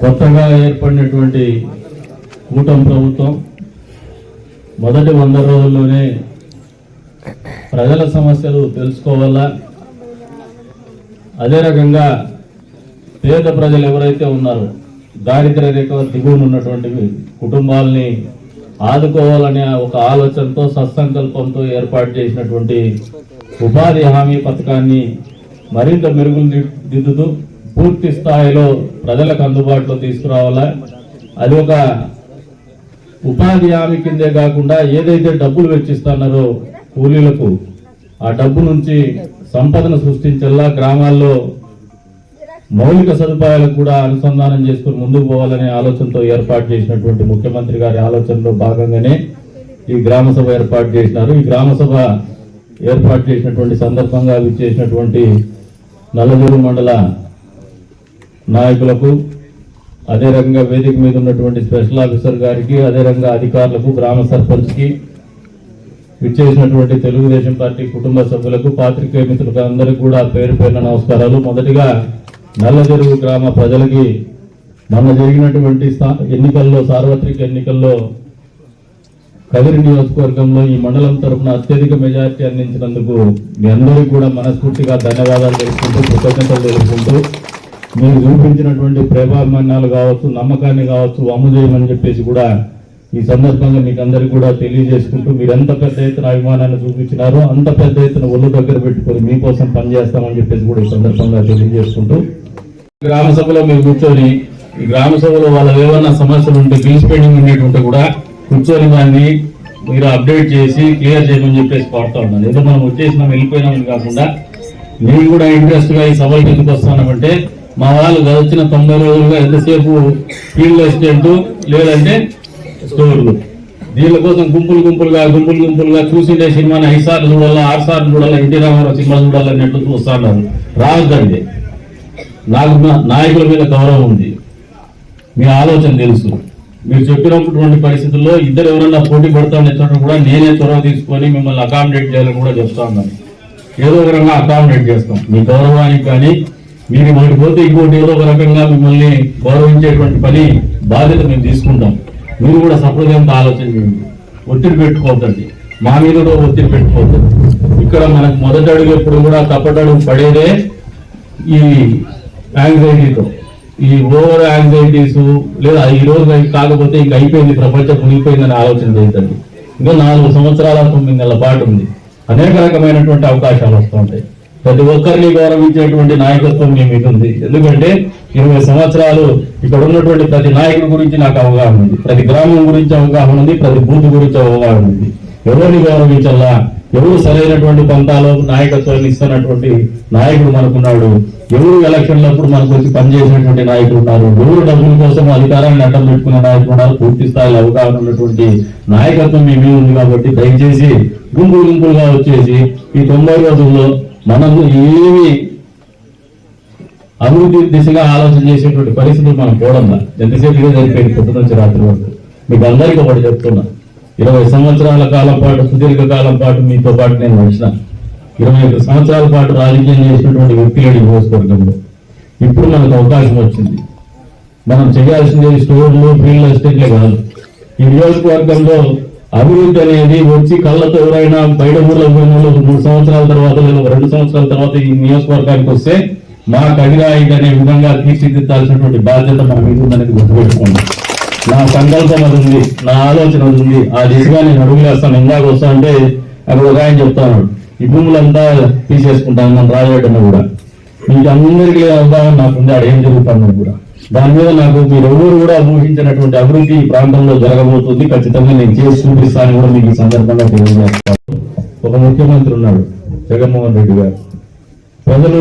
కొత్తగా ఏర్పడినటువంటి కూటమి ప్రభుత్వం మొదటి వంద రోజుల్లోనే ప్రజల సమస్యలు తెలుసుకోవాలా? అదే రకంగా పేద ప్రజలు ఎవరైతే ఉన్నారో దారిద్ర్య రేఖ దిగువన ఉన్నటువంటి కుటుంబాలని ఆదుకోవాలనే ఒక ఆలోచనతో సత్సంకల్పంతో ఏర్పాటు చేసినటువంటి ఉపాధి హామీ పథకాన్ని మరింత మెరుగులు దిద్దుతూ పూర్తి స్థాయిలో ప్రజలకు అందుబాటులో తీసుకురావాలా? అది ఒక ఉపాధి హామీ కిందే కాకుండా ఏదైతే డబ్బులు వెచ్చిస్తున్నారో కూలీలకు ఆ డబ్బు నుంచి సంపదను సృష్టించేలా గ్రామాల్లో మౌలిక సదుపాయాలకు కూడా అనుసంధానం చేసుకుని ముందుకు పోవాలనే ఆలోచనతో ఏర్పాటు చేసినటువంటి ముఖ్యమంత్రి గారి ఆలోచనలో భాగంగానే ఈ గ్రామ సభ ఏర్పాటు చేసినారు. ఈ గ్రామ సభ ఏర్పాటు చేసినటువంటి సందర్భంగా చేసినటువంటి నల్లజూరు మండల నాయకులకు అదే రకంగా వేదిక మీద ఉన్నటువంటి స్పెషల్ ఆఫీసర్ గారికి అదే రకంగా అధికారులకు గ్రామ సర్పంచ్కి విచ్చేసినటువంటి తెలుగుదేశం పార్టీ కుటుంబ సభ్యులకు పాత్రికేయ మిత్రులకు అందరికీ కూడా పేరు పేరున నమస్కారాలు. మొదటిగా నల్లజెరువు గ్రామ ప్రజలకి మొన్న జరిగినటువంటి ఎన్నికల్లో సార్వత్రిక ఎన్నికల్లో కదిరి నియోజకవర్గంలో ఈ మండలం తరఫున అత్యధిక మెజారిటీ అందించినందుకు మీ అందరికీ కూడా మనస్ఫూర్తిగా ధన్యవాదాలు తెలుపుకుంటూ కృతజ్ఞతలు తెలుపుకుంటూ మీరు చూపించినటువంటి ప్రేమాభిమానాలు కావచ్చు నమ్మకాన్ని కావచ్చు అమ్ము చేయమని చెప్పేసి కూడా ఈ సందర్భంగా మీకు అందరికీ కూడా తెలియజేసుకుంటూ మీరు ఎంత పెద్ద ఎత్తున అభిమానాన్ని చూపించినారో అంత పెద్ద ఎత్తున ఒళ్ళు దగ్గర పెట్టుకొని మీకోసం పనిచేస్తామని చెప్పేసి కూడా ఈ సందర్భంగా తెలియజేసుకుంటూ గ్రామ సభలో మీరు కూర్చొని ఈ గ్రామ సభలో వాళ్ళ ఏమన్నా సమస్యలు ఉంటే బిల్స్ పెండింగ్ ఉండేటువంటి కూడా కూర్చొని దాన్ని మీరు అప్డేట్ చేసి క్లియర్ చేయమని చెప్పేసి కోరుతా ఉన్నాను. ఏదో మనం వచ్చేసినాం వెళ్ళిపోయినామని కాకుండా నేను కూడా ఇంట్రెస్ట్గా ఈ సభలకు ఎందుకు వస్తున్నామంటే మా వాళ్ళు గడిచిన తొంభై రోజులుగా ఎంతసేపు ఫీల్డ్ అసిస్టెంట్ లేదంటే స్టోర్లు. దీని కోసం గుంపులు గుంపులుగా గుంపులు గుంపులుగా చూసిండే సినిమాని ఐదు సార్లు చూడాలా ఆరు సార్లు చూడాలా ఎన్టీ రామారావు సినిమా చూడాలన్నట్టు చూస్తాను రావద్దండి. నాకు నాయకుల మీద గౌరవం ఉంది. మీ ఆలోచన తెలుసు. మీరు చెప్పినటువంటి పరిస్థితుల్లో ఇద్దరు ఎవరన్నా పోటీ పడతామని చెప్పినప్పుడు కూడా నేనే చొరవ తీసుకొని మిమ్మల్ని అకామిడేట్ చేయాలని కూడా చెప్తా ఉన్నాను. ఏదో ఒక రకంగా అకామిడేట్ చేస్తాం. మీ గౌరవానికి కానీ మీరు ఒకటి పోతే ఇంకోటి ఏదో ఒక రకంగా మిమ్మల్ని గౌరవించేటువంటి పని బాధ్యత మేము తీసుకుంటాం. మీరు కూడా సహృదయంతో ఆలోచన చేయండి. ఒత్తిడి పెట్టుకోవద్దండి. మా మీద కూడా ఒత్తిడి పెట్టుకోవద్దు. ఇక్కడ మనకు మొదటి అడుగు ఎప్పుడు కూడా తప్పటి అడుగు పడేదే ఈ యాంగ్జైటీతో ఈ ఓవర్ యాంగ్జైటీస్ లేదా ఈ రోజు కాకపోతే ఇంక అయిపోయింది ప్రపంచం మునిగిపోయిందని ఆలోచన చేయదండి ఇంకా నాలుగు సంవత్సరాల తొమ్మిది నెలల పాటు ఉంది. అనేక రకమైనటువంటి అవకాశాలు వస్తూ ఉంటాయి. ప్రతి ఒక్కరిని గౌరవించేటువంటి నాయకత్వం మీ మీద ఉంది. ఎందుకంటే ఇరవై సంవత్సరాలు ఇక్కడ ఉన్నటువంటి ప్రతి నాయకుడి గురించి నాకు అవగాహన ఉంది. ప్రతి గ్రామం గురించి అవగాహన ఉంది ప్రతి బూత్ గురించి అవగాహన ఉంది. ఎవరిని గౌరవించాలా ఎవరు సరైనటువంటి పంతాలో నాయకత్వాన్ని ఇస్తున్నటువంటి నాయకుడు మనకున్నాడు? ఎవరు ఎలక్షన్లప్పుడు మనకు వచ్చి పనిచేసినటువంటి నాయకులు ఉన్నారు? ఎవరు డబ్బుల కోసం అధికారాన్ని అడ్డం పెట్టుకున్న నాయకులు ఉన్నారు? పూర్తి స్థాయిలో అవగాహన ఉన్నటువంటి నాయకత్వం మీ ఉంది కాబట్టి దయచేసి గుంపులు గుంపులుగా వచ్చేసి ఈ తొంభై రోజుల్లో మనము ఏమి అభివృద్ధి దిశగా ఆలోచన చేసేటువంటి పరిస్థితులు మనం చూడంగా ఎంతసేపు ఇదే జరిపేది పొద్దు నుంచి రాత్రి వరకు. మీకు అందరికీ ఒకటి చెప్తున్నా. ఇరవై సంవత్సరాల కాలం పాటు సుదీర్ఘ కాలం పాటు మీతో పాటు నేను నడిచిన ఇరవై ఐదు సంవత్సరాల పాటు రాజకీయం చేసినటువంటి వ్యక్తులు ఈ నియోజకవర్గంలో. ఇప్పుడు మనకు అవకాశం వచ్చింది. మనం చేయాల్సింది స్టోర్లు ఫీల్డ్ ఎస్టేట్లే కాదు. ఈ నియోజకవర్గంలో అభివృద్ధి అనేది వచ్చి కళ్ళతో ఎవరైనా బయట ఊర్లో పోయిన వాళ్ళు మూడు సంవత్సరాల తర్వాత లేదా రెండు సంవత్సరాల తర్వాత ఈ నియోజకవర్గానికి వస్తే మా కడిగా అనే విధంగా తీర్చిదిద్దాల్సినటువంటి బాధ్యత మన మీద ఉందనేది గుర్తుపెట్టుకోండి. నా సంకల్పం అది ఉంది నా ఆలోచన అది ఉంది. ఆ దిశగా నేను అడుగులేస్తాను ఇందాక వస్తా అంటే అక్కడ ఒక ఆయన చెప్తాను ఈ భూములంతా తీసేసుకుంటాను నన్ను రాజగడ్డను కూడా. మీకు అందరికీ అవగాహన నాకు ఉంది ఆడేం ఏం కూడా. దాని మీద నాకు మీరు ఎవరు కూడా ఊహించినటువంటి అభివృద్ధి ఈ ప్రాంతంలో జరగబోతుంది. ఖచ్చితంగా నేను చేసి చూపిస్తాను కూడా మీకు ఈ సందర్భంగా తెలియజేస్తాను. ఒక ముఖ్యమంత్రి ఉన్నాడు జగన్మోహన్ రెడ్డి గారు. ప్రజలు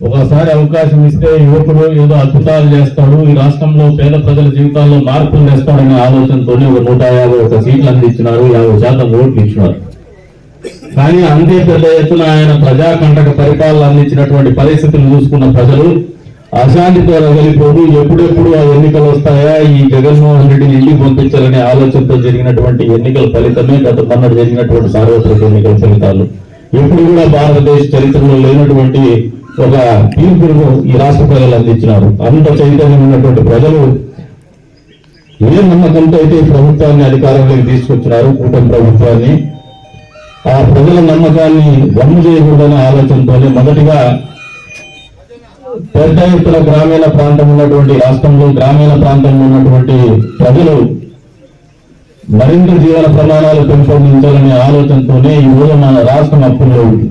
ఒకసారి అవకాశం ఇస్తే యువకుడు ఏదో అద్భుతాలు చేస్తాడు ఈ రాష్ట్రంలో పేద ప్రజల జీవితాల్లో మార్పులు తెస్తాడనే ఆలోచనతోనే ఒక నూట యాభై ఒక సీట్లు అందించినారు యాభై శాతం ఓట్లు ఇచ్చినారు. కానీ అంతే పెద్ద ఎత్తున ఆయన ప్రజాకంటక పరిపాలన అందించినటువంటి పరిస్థితులు చూసుకున్న ప్రజలు అశాంతితో రగిలిపోదు ఎప్పుడెప్పుడు ఆ ఎన్నికలు వస్తాయా? ఈ జగన్మోహన్ రెడ్డిని ఇల్లు పంపించాలనే ఆలోచనతో జరిగినటువంటి ఎన్నికల ఫలితమే గత మొన్నటి జరిగినటువంటి సార్వత్రిక ఎన్నికల ఫలితాలు. ఎప్పుడు కూడా భారతదేశ చరిత్రలో లేనటువంటి ఒక తీర్పును ఈ రాష్ట్ర ప్రజలు అందించినారు. అంత చైతన్యం ఉన్నటువంటి ప్రజలు ఏ నమ్మకంతో అయితే ప్రభుత్వాన్ని అధికారంలోకి తీసుకొచ్చినారు కూటమి ప్రభుత్వాన్ని ఆ ప్రజల నమ్మకాన్ని వమ్ము చేయకూడదనే ఆలోచనతోనే మొదటిగా పెద్ద ఎత్తున గ్రామీణ ప్రాంతం ఉన్నటువంటి రాష్ట్రంలో గ్రామీణ ప్రాంతంలో ఉన్నటువంటి ప్రజలు మరింత జీవన ప్రమాణాలు పెంపొందించాలనే ఆలోచనతోనే ఈ రోజు మన రాష్ట్రం అప్పుల్లో ఉంది.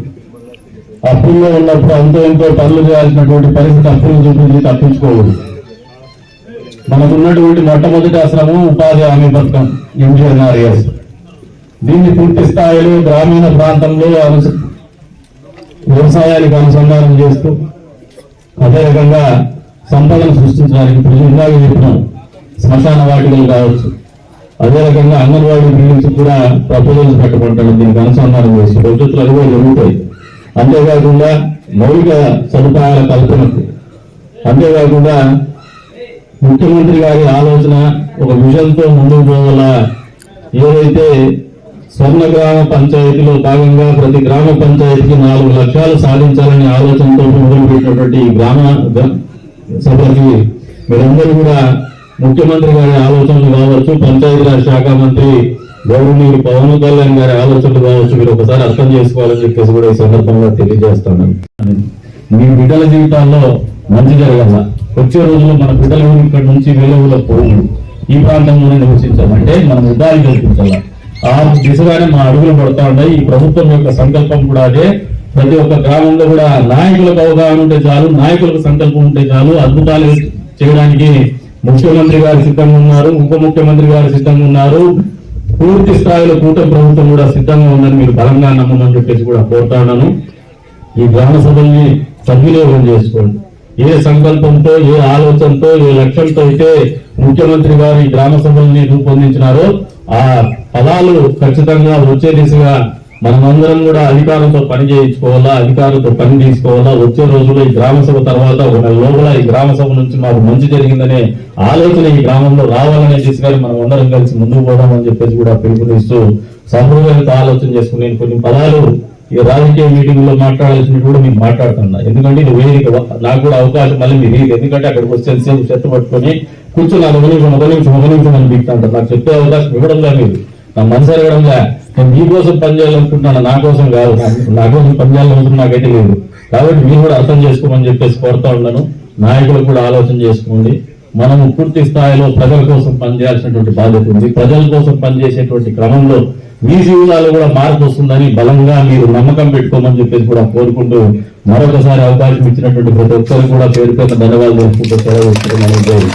అప్పుల్లో ఉన్నప్పుడు అంతో ఎంతో పనులు చేయాల్సినటువంటి పరిస్థితి అప్పులు చూపించి తప్పించుకోవద్దు మనకున్నటువంటి మొట్టమొదటి ఆశ్రమం ఉపాధి హామీ పథకం ఎంజీఎన్ఆర్ఎస్ దీన్ని పూర్తి స్థాయిలో గ్రామీణ ప్రాంతంలో వ్యవసాయానికి అనుసంధానం చేస్తూ అదే రకంగా సంపదను సృష్టించడానికి ఇప్పుడు ఇందాక చెప్పినాం శ్మశాన వాటికలు కావచ్చు. అదే రకంగా అంగన్వాడీ బిల్డింగ్స్ కూడా ప్రపోజల్స్ పెట్టబడ్డాడు దీనికి అనుసంధానం చేసి భవిష్యత్తులో అది కూడా జరుగుతాయి. అంతేకాకుండా మౌలిక సదుపాయాల కల్పనకు. అంతేకాకుండా ముఖ్యమంత్రి గారి ఆలోచన ఒక విజన్తో ముందుకు పోవాలా? ఏదైతే స్వర్ణ గ్రామ పంచాయతీలో భాగంగా ప్రతి గ్రామ పంచాయతీకి నాలుగు లక్ష్యాలు సాధించాలనే ఆలోచనతో మొదలుపెట్టినటువంటి ఈ గ్రామ సభకి మీరందరూ కూడా ముఖ్యమంత్రి గారి ఆలోచనలు కావచ్చు పంచాయతీరాజ్ శాఖ మంత్రి గౌరవనీయులు పవన్ కళ్యాణ్ గారి ఆలోచనలు కావచ్చు మీరు ఒకసారి అర్థం చేసుకోవాలని చెప్పేసి కూడా ఈ సందర్భంగా తెలియజేస్తున్నాను. మీ బిడ్డల జీవితాల్లో మంచి జరగాల. వచ్చే రోజుల్లో మన బిడ్డలు ఇక్కడ నుంచి వెలుగులో పోయి ఈ ప్రాంతంలోనే నివసించాలంటే మనం ఉదాహరణ కల్పించాలి ఆ దిశగానే మా అడుగులు పడతా ఉన్నాయి. ఈ ప్రభుత్వం యొక్క సంకల్పం కూడా అదే. ప్రతి ఒక్క గ్రామంలో కూడా నాయకులకు అవగాహన ఉంటే చాలు నాయకులకు సంకల్పం ఉంటే చాలు అద్భుతాలు చేయడానికి ముఖ్యమంత్రి గారు సిద్ధంగా ఉన్నారు ఉప ముఖ్యమంత్రి గారు సిద్ధంగా ఉన్నారు. పూర్తి స్థాయిలో కూటమి ప్రభుత్వం కూడా సిద్ధంగా ఉందని మీరు బలంగా నమ్మమని చెప్పేసి కూడా కోరుతాను ఈ గ్రామ సభల్ని సద్వినియోగం చేసుకోండి. ఏ సంకల్పంతో ఏ ఆలోచనతో ఏ లక్ష్యంతో అయితే ముఖ్యమంత్రి గారు ఈ గ్రామ సభల్ని రూపొందించినారో ఆ పదాలు ఖచ్చితంగా వచ్చే దిశగా మనమందరం కూడా అధికారంతో పని చేయించుకోవాలా అధికారులతో పని తీసుకోవాలా? వచ్చే రోజుల్లో ఈ గ్రామ సభ తర్వాత ఒక నెల లోపల ఈ గ్రామ సభ నుంచి మాకు మంచి జరిగిందనే ఆలోచన ఈ గ్రామంలో రావాలనే దిశగా మనం అందరం కలిసి ముందుకు పోదామని చెప్పేసి కూడా పిలుపునిస్తూ సమూహంతో ఆలోచన చేసుకుని కొన్ని పదాలు ఈ రాజకీయ మీటింగ్లో మాట్లాడాల్సినవి కూడా మీకు మాట్లాడుతున్నా. ఎందుకంటే ఇది వేదిక. నాకు కూడా అవకాశం మళ్ళీ మీరు ఎందుకంటే అక్కడికి వచ్చే సేపు చెత్త పట్టుకొని కూర్చొని నాకు ఒక నిమిషం ఒక నిమిషం ఒక నిమిషం అని బిగుతుంటారు నాకు చెప్పే అవకాశం ఇవ్వడం లేదు. నా మనసు అడగడంలా. నేను మీకోసం పనిచేయాలనుకుంటున్నాను? నా కోసం కాదు. నా- కోసం పనిచేయాలనుకుంటున్నా నాకైతే లేదు. కాబట్టి మీరు కూడా అర్థం చేసుకోమని చెప్పేసి కోరుతా ఉన్నాను. నాయకులు కూడా ఆలోచన చేసుకోండి. మనము పూర్తి స్థాయిలో ప్రజల కోసం పనిచేయాల్సినటువంటి బాధ్యత ఉంది. ప్రజల కోసం పనిచేసేటువంటి క్రమంలో మీ జీవితాలు కూడా మార్పు వస్తుందని బలంగా మీరు నమ్మకం పెట్టుకోమని చెప్పేసి కూడా కోరుకుంటూ మరొకసారి అవకాశం ఇచ్చినటువంటి ప్రతి ఒక్కరు కూడా పేరు పేరున ధన్యవాదాలు తెలుసుకుంటూ సెలవు